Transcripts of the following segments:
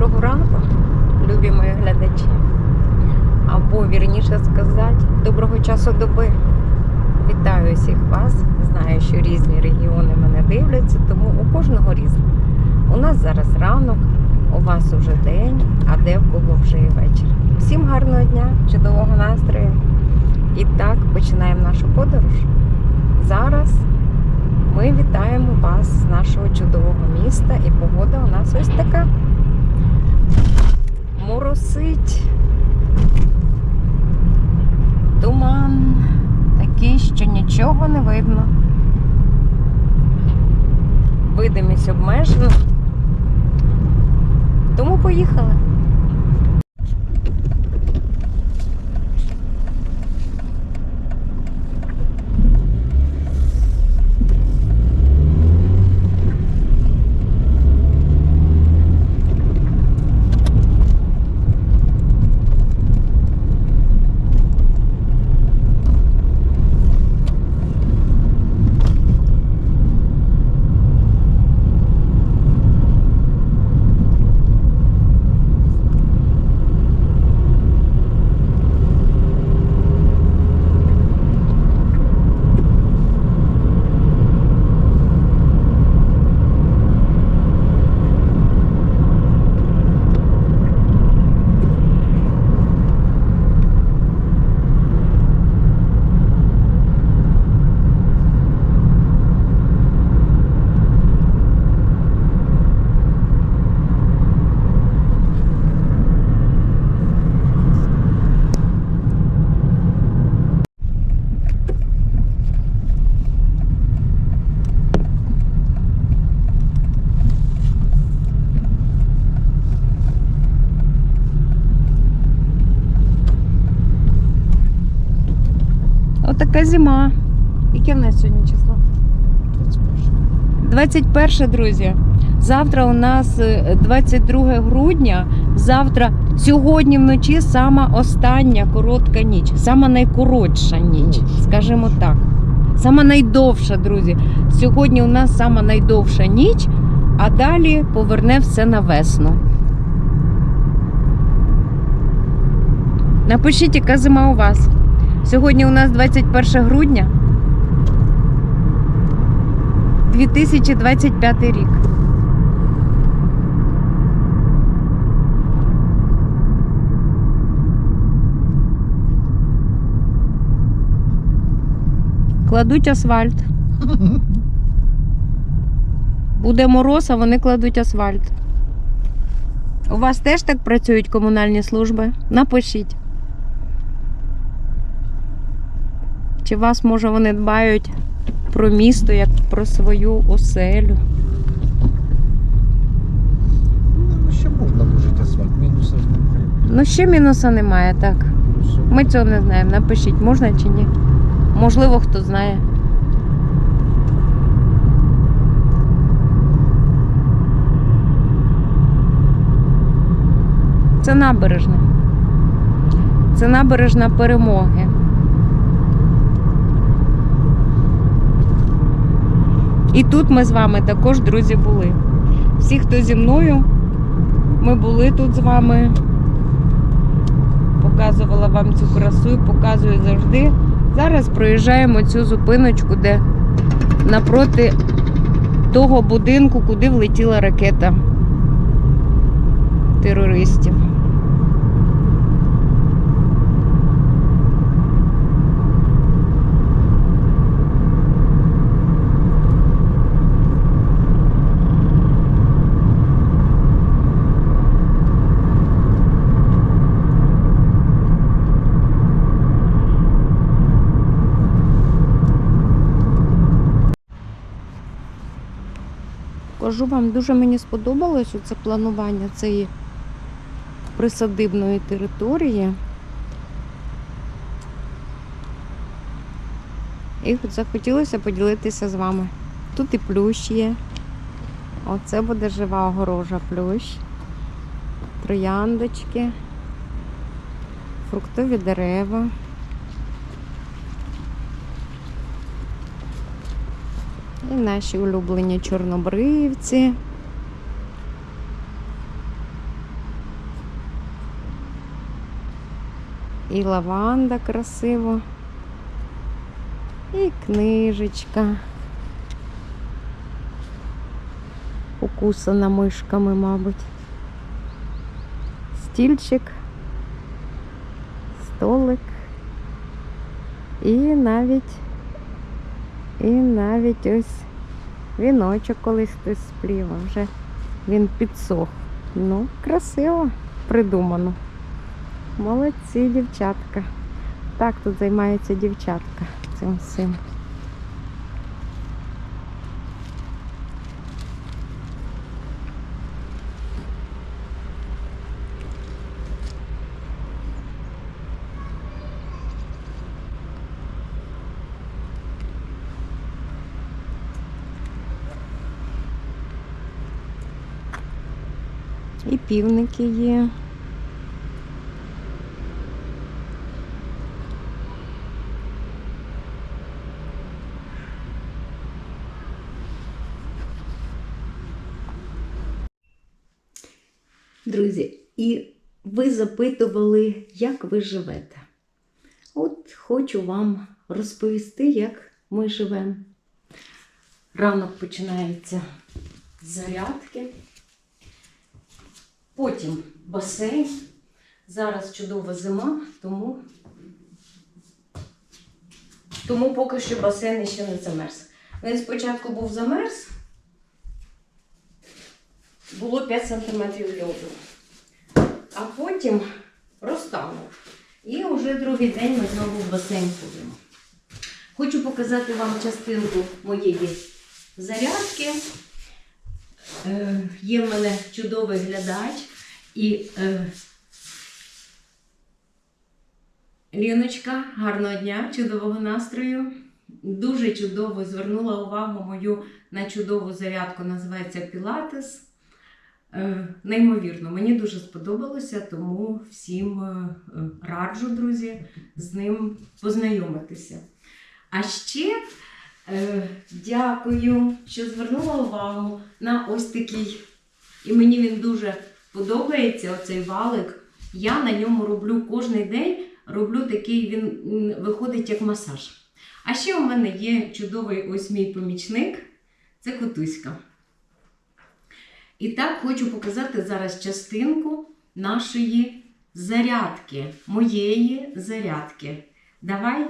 Доброго ранку, любі мої глядачі. Або вірніше сказати, доброго часу доби. Вітаю всіх вас. Знаю, що різні регіони мене дивляться, тому у кожного різне. У нас зараз ранок, у вас уже день, а де в кого вже і вечір. Всім гарного дня, чудового настрою. І так починаємо нашу подорож. Зараз ми вітаємо вас з нашого чудового міста, і погода у нас ось така. Моросить. Туман такий, що нічого не видно. Видимість обмежена. Тому поїхали. Отака зима. Яке в нас сьогодні число? 21, друзі. Завтра у нас е, 22 грудня. Завтра, сьогодні вночі сама остання коротка ніч, сама найкоротша ніч, скажімо так. Сама найдовша, друзі. Сьогодні у нас сама найдовша ніч, а далі поверне все на весну. Напишіть, яка зима у вас. Сьогодні у нас 21 грудня 2025 рік. Кладуть асфальт. Буде мороз, а вони кладуть асфальт. У вас теж так працюють комунальні служби? Напишіть. Чи вас, може, вони дбають про місто як про свою оселю? Ну, ще можна вложити асфальт, мінуса ж немає. Ну, ще мінуса немає, так. Ми цього не знаємо. Напишіть, можна чи ні. Можливо, хто знає. Це набережна. Це набережна перемоги. І тут ми з вами також, друзі, були. Всі, хто зі мною, ми були тут з вами показувала вам цю красу і показую завжди. Зараз проїжджаємо цю зупиночку, де напроти того будинку, куди влетіла ракета терористів. Кажу вам, дуже мені сподобалось це планування цієї присадибної території. І захотілося поділитися з вами. Тут і плющ є. Оце буде жива огорожа плющ. Трояндочки, фруктові дерева. І наші улюблені чорнобривці. І лаванда красиво, і книжечка. Укусана мишками, мабуть. Стільчик, столик і навіть і навіть ось віночок колись хтось сплів, вже він підсох. Ну, красиво придумано. Молодці, дівчатка. Так тут займається дівчатка цим всім. І півники є. Друзі, і ви запитували, як ви живете. От хочу вам розповісти, як ми живемо. Ранок починається з зарядки, потім басейн. Зараз чудова зима, тому, тому поки що басейн ще не замерз. Він спочатку був замерз, було 5 см льоду. А потім розтанув. І вже другий день ми знову в басейн ходимо. Хочу показати вам частинку моєї зарядки. Е, є в мене чудовий глядач і е, Ліночка, гарного дня, чудового настрою. Дуже чудово звернула увагу мою на чудову зарядку, називається Пілатес. Е, Неймовірно, мені дуже сподобалося, тому всім раджу, друзі, з ним познайомитися. А ще дякую, що звернула увагу на ось такий. І мені він дуже подобається, оцей валик. Я на ньому роблю кожен день, роблю такий, він виходить як масаж. А ще у мене є чудовий ось мій помічник це котуська. І так хочу показати зараз частинку нашої зарядки, моєї зарядки. Давай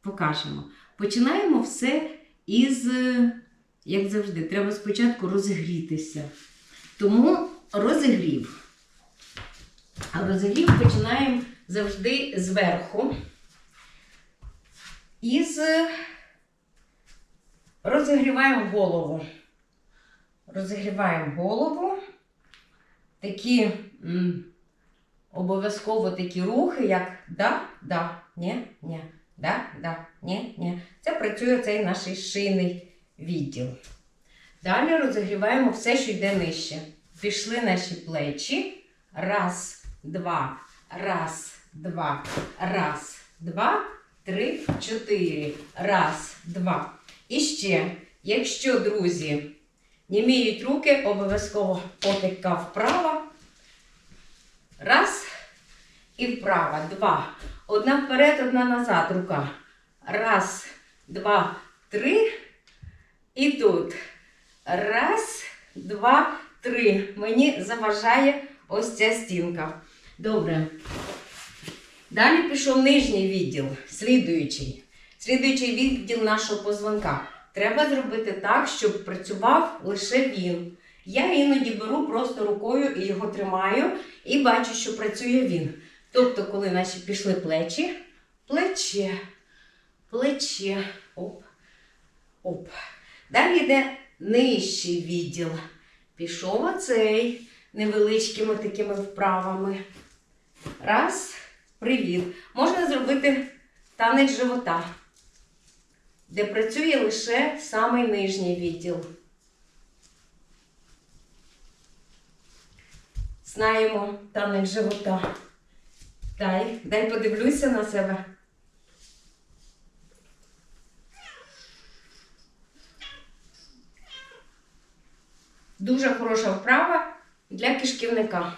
покажемо. Починаємо все із, е, як завжди, треба спочатку розігрітися. Тому розігрів. А розігрів починаємо завжди зверху. Із е, розігріваємо голову розігріваємо голову. Такі обов'язково такі рухи, як да, да, ні, ні, да, да, ні, ні. Це працює цей наш шийний відділ. Далі розігріваємо все, що йде нижче. Пішли наші плечі. Раз, два, раз, два, раз, два, три, чотири. Раз, два. І ще, якщо, друзі, Німіють руки, обов'язково потика вправо. Раз. І вправо. Два. Одна вперед, одна назад. Рука. Раз, два, три. І тут. Раз, два, три. Мені заважає ось ця стінка. Добре. Далі пішов нижній відділ, слідуючий. Слідуючий відділ нашого позвонка. Треба зробити так, щоб працював лише він. Я іноді беру просто рукою і його тримаю, і бачу, що працює він. Тобто, коли наші пішли плечі, плече, плече, оп, оп. Далі йде нижчий відділ. Пішов оцей невеличкими такими вправами. Раз, привіт. Можна зробити танець живота де працює лише самий нижній відділ. Знаємо танець живота. Дай, дай подивлюся на себе. Дуже хороша вправа для кишківника.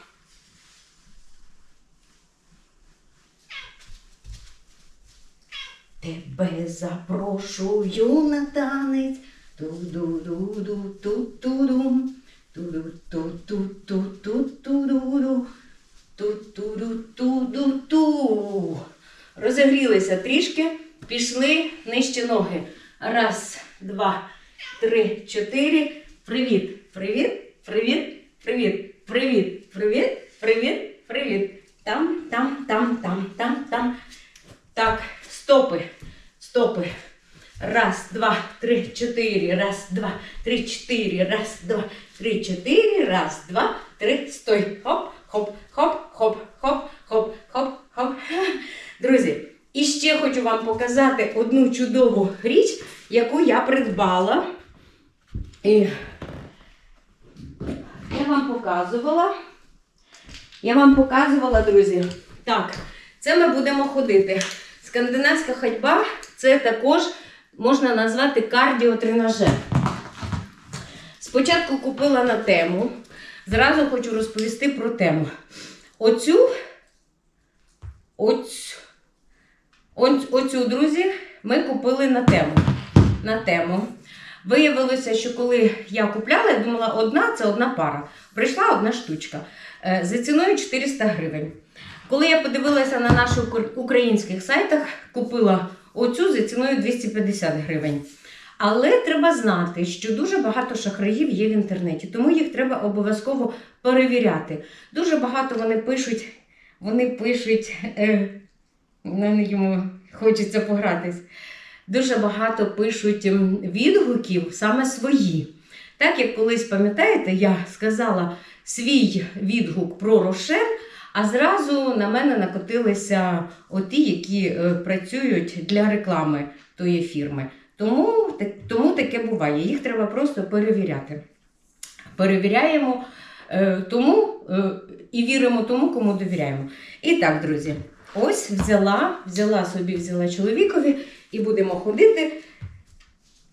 тебе запрошую на танець. Ту-ду-ду-ду, ту-ту-дум. Ту-ду-ту-ту-ту-ту-ту-ду. Ту-ту-ду-ту-ду-ту. Розігрілися трішки, пішли нижче ноги. Раз, два, три, чотири. Привіт, привіт, привіт, привіт, привіт, привіт, привіт, привіт. Там, там, там, там, там, там. Так, стопи, стопи. Раз, два, три, чотири. Раз, два, три, чотири. Раз, два, три, чотири. Раз, два, три. Стой. Хоп, хоп, хоп, хоп, хоп, хоп, хоп, хоп. Друзі, і ще хочу вам показати одну чудову річ, яку я придбала. І я вам показувала. Я вам показувала, друзі. Так, це ми будемо ходити. Скандинавська ходьба це також можна назвати кардіотренажер. Спочатку купила на тему. Зразу хочу розповісти про тему. Оцю, оцю, оцю, друзі, ми купили на тему. На тему. Виявилося, що коли я купляла, я думала, одна це одна пара. Прийшла одна штучка е, за ціною 400 гривень. Коли я подивилася на наших українських сайтах, купила оцю за ціною 250 гривень. Але треба знати, що дуже багато шахраїв є в інтернеті, тому їх треба обов'язково перевіряти. Дуже багато вони пишуть, вони пишуть, е, ну, йому хочеться погратись. Дуже багато пишуть ем, відгуків саме свої. Так як колись пам'ятаєте, я сказала свій відгук про Рошен, а зразу на мене накотилися оті, які е, працюють для реклами тої фірми. Тому, тому таке буває. Їх треба просто перевіряти. Перевіряємо е, тому е, і віримо тому, кому довіряємо. І так, друзі, ось взяла, взяла собі, взяла чоловікові і будемо ходити.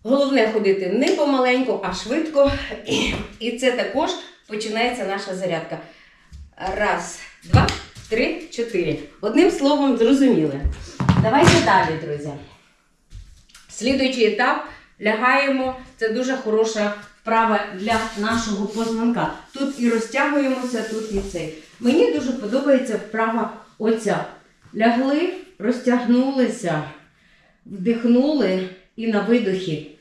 Головне ходити не помаленьку, а швидко. І, і це також починається наша зарядка. Раз, два, три, чотири. Одним словом, зрозуміли. Давайте далі, друзі. Слідуючий етап лягаємо. Це дуже хороша вправа для нашого позвонка. Тут і розтягуємося, тут і цей. Мені дуже подобається вправа оця. Лягли, розтягнулися, вдихнули і на видохі.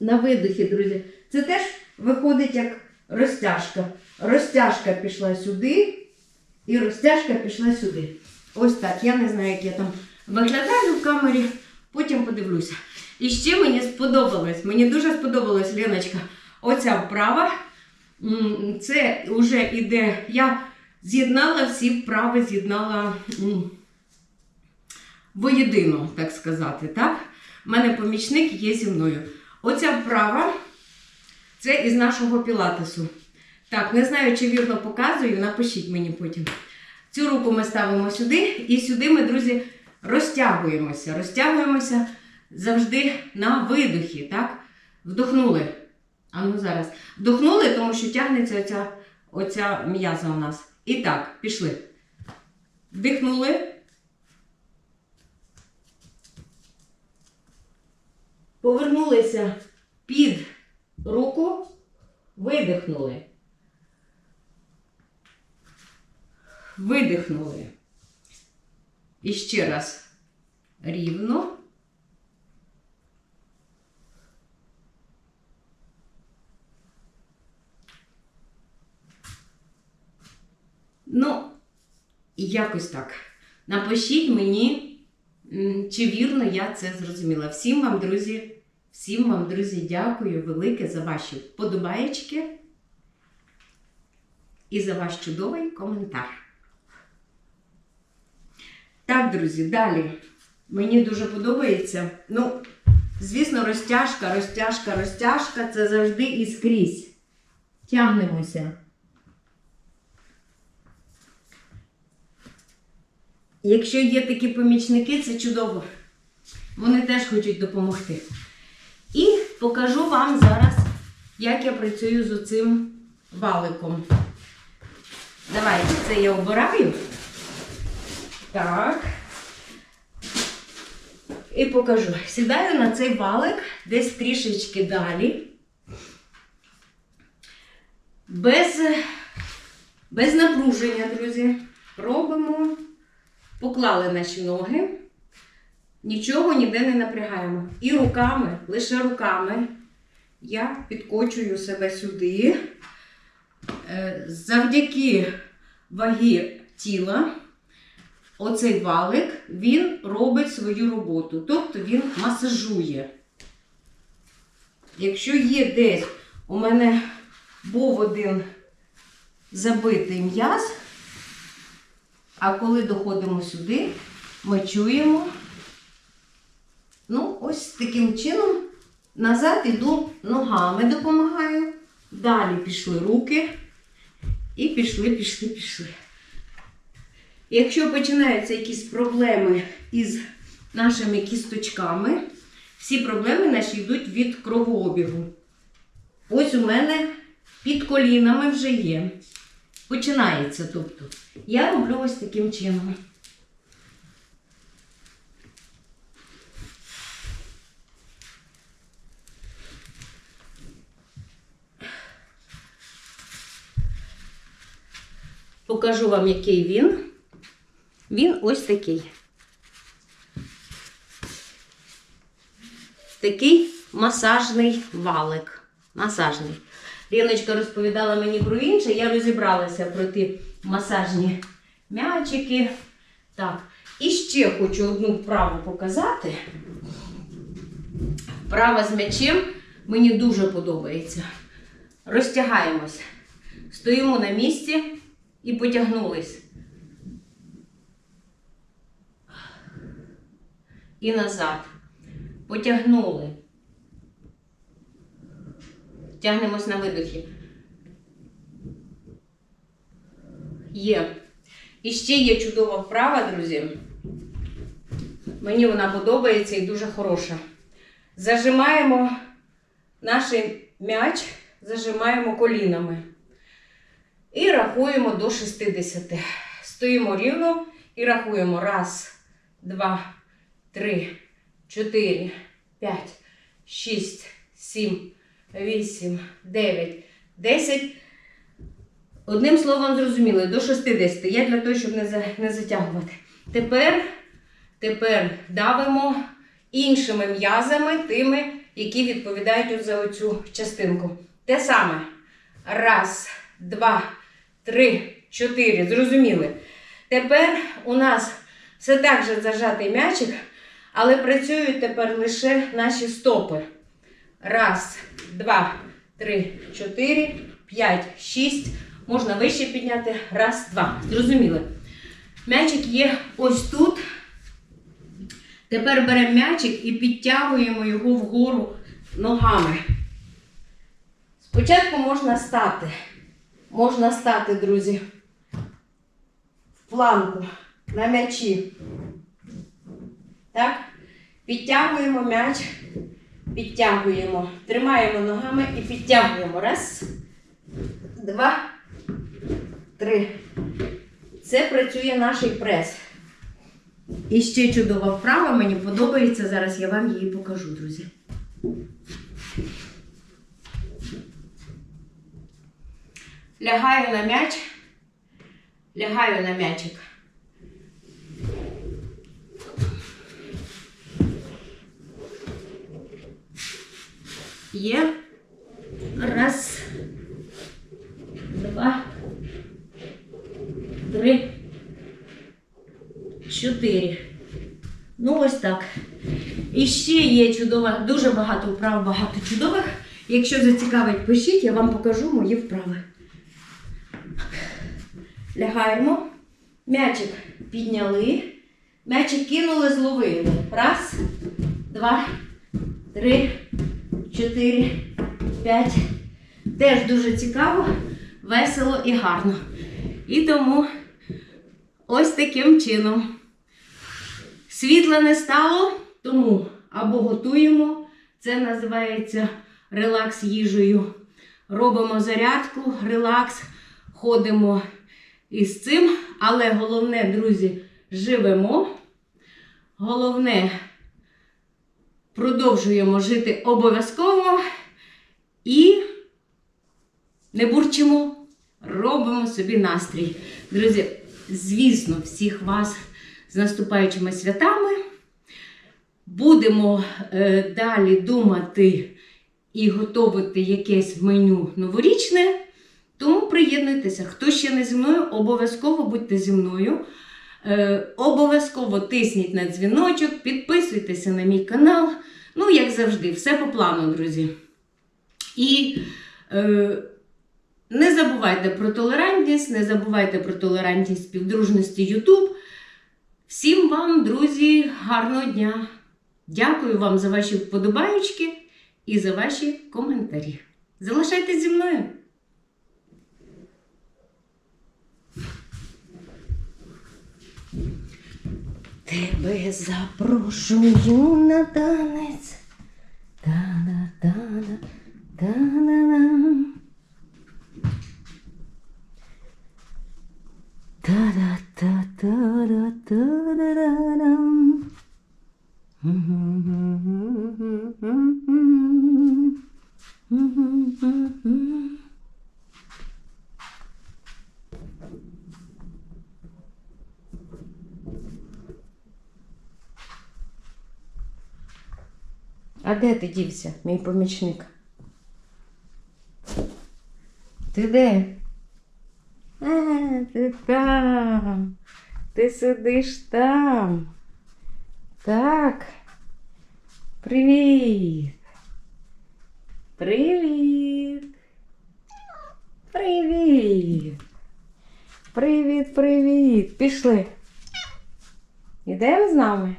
На видохі, друзі. Це теж виходить як розтяжка. Розтяжка пішла сюди, і розтяжка пішла сюди. Ось так. Я не знаю, як я там виглядаю в камері, потім подивлюся. І ще мені сподобалось, мені дуже сподобалась Леночка, оця вправа. Це вже іде. Я з'єднала всі вправи, з'єднала м, воєдино, так сказати. Так? У мене помічник є зі мною. Оця вправа це із нашого пілатесу. Так, не знаю, чи вірно показую, напишіть мені потім. Цю руку ми ставимо сюди, і сюди ми, друзі, розтягуємося. Розтягуємося завжди на видохі. Так? Вдохнули. А ну зараз. Вдохнули, тому що тягнеться оця, оця м'яза у нас. І так, пішли. Вдихнули. Повернулися під руку, видихнули. Видихнули. І ще раз рівно. Ну, якось так. Напишіть мені, чи вірно я це зрозуміла. Всім вам, друзі, всім вам, друзі, дякую велике за ваші вподобаєчки і за ваш чудовий коментар. Друзі, далі. Мені дуже подобається. Ну, звісно, розтяжка, розтяжка, розтяжка це завжди і скрізь. Тягнемося. Якщо є такі помічники, це чудово. Вони теж хочуть допомогти. І покажу вам зараз, як я працюю з оцим валиком. Давайте це я обираю. Так. І покажу. Сідаю на цей валик десь трішечки далі. Без, без напруження, друзі. Робимо. Поклали наші ноги. Нічого ніде не напрягаємо. І руками, лише руками я підкочую себе сюди. Е, Завдяки вагі тіла, оцей валик, він робить свою роботу. Тобто він масажує. Якщо є десь у мене був один забитий м'яз, а коли доходимо сюди, ми чуємо, ну, ось таким чином назад іду ногами допомагаю. Далі пішли руки. І пішли, пішли, пішли. Якщо починаються якісь проблеми із нашими кісточками, всі проблеми наші йдуть від кровообігу. Ось у мене під колінами вже є. Починається, тобто. Я роблю ось таким чином. Покажу вам, який він. Він ось такий. Такий масажний валик. Масажний. Ріночка розповідала мені про інше, я розібралася про ті масажні м'ячики. Так. І ще хочу одну вправу показати. Вправа з м'ячем мені дуже подобається. Розтягаємось. Стоїмо на місці і потягнулись. І назад. Потягнули. Тягнемось на видохі. Є. І ще є чудова вправа, друзі. Мені вона подобається і дуже хороша. Зажимаємо наш м'яч, зажимаємо колінами. І рахуємо до 60. Стоїмо рівно і рахуємо. Раз, два, три, чотири, п'ять, шість, сім, вісім, дев'ять, десять. Одним словом, зрозуміли, до 60. Я для того, щоб не, за, не затягувати. Тепер, тепер давимо іншими м'язами, тими, які відповідають за оцю частинку. Те саме. Раз, два, три, чотири. Зрозуміли. Тепер у нас все так же зажатий м'ячик, але працюють тепер лише наші стопи. Раз, два, три, чотири, п'ять, шість. Можна вище підняти. Раз, два. Зрозуміли. М'ячик є ось тут. Тепер беремо м'ячик і підтягуємо його вгору ногами. Спочатку можна стати. Можна стати, друзі, в планку на м'ячі. Так? Підтягуємо м'яч, підтягуємо. Тримаємо ногами і підтягуємо. Раз, два, три. Це працює наш прес. І ще чудова вправа, мені подобається. Зараз я вам її покажу, друзі. Лягаю на м'яч, лягаю на м'ячик. Є. Раз, два, три, чотири. Ну, ось так. І ще є чудова, дуже багато вправ, багато чудових. Якщо зацікавить, пишіть, я вам покажу мої вправи. Лягаємо. М'ячик підняли. М'ячик кинули, зловили. Раз, два, три, чотири, п'ять. Теж дуже цікаво, весело і гарно. І тому ось таким чином. Світла не стало, тому або готуємо Це називається релакс їжею. Робимо зарядку, релакс, ходимо із цим. Але головне, друзі, живемо. Головне, продовжуємо жити обов'язково і не бурчимо, робимо собі настрій. Друзі, звісно, всіх вас з наступаючими святами. Будемо е, далі думати і готувати якесь меню новорічне. Тому приєднуйтеся. Хто ще не зі мною, обов'язково будьте зі мною. Е, обов'язково тисніть на дзвіночок, підписуйтеся на мій канал. Ну, як завжди, все по плану, друзі. І е, не забувайте про толерантність, не забувайте про толерантність співдружності YouTube. Всім вам, друзі, гарного дня! Дякую вам за ваші вподобаючки і за ваші коментарі. Залишайтесь зі мною! Тебе запрошую на танець. Та-да-та-да, та-да-да. Та-да-та-та-да-та-да-да-дам. А де ти дівся, мій помічник? Ти де? А, ти там. Ти сидиш там. Так. Привіт. Привіт. Привіт. Привіт, привіт. Пішли. Ідемо з нами?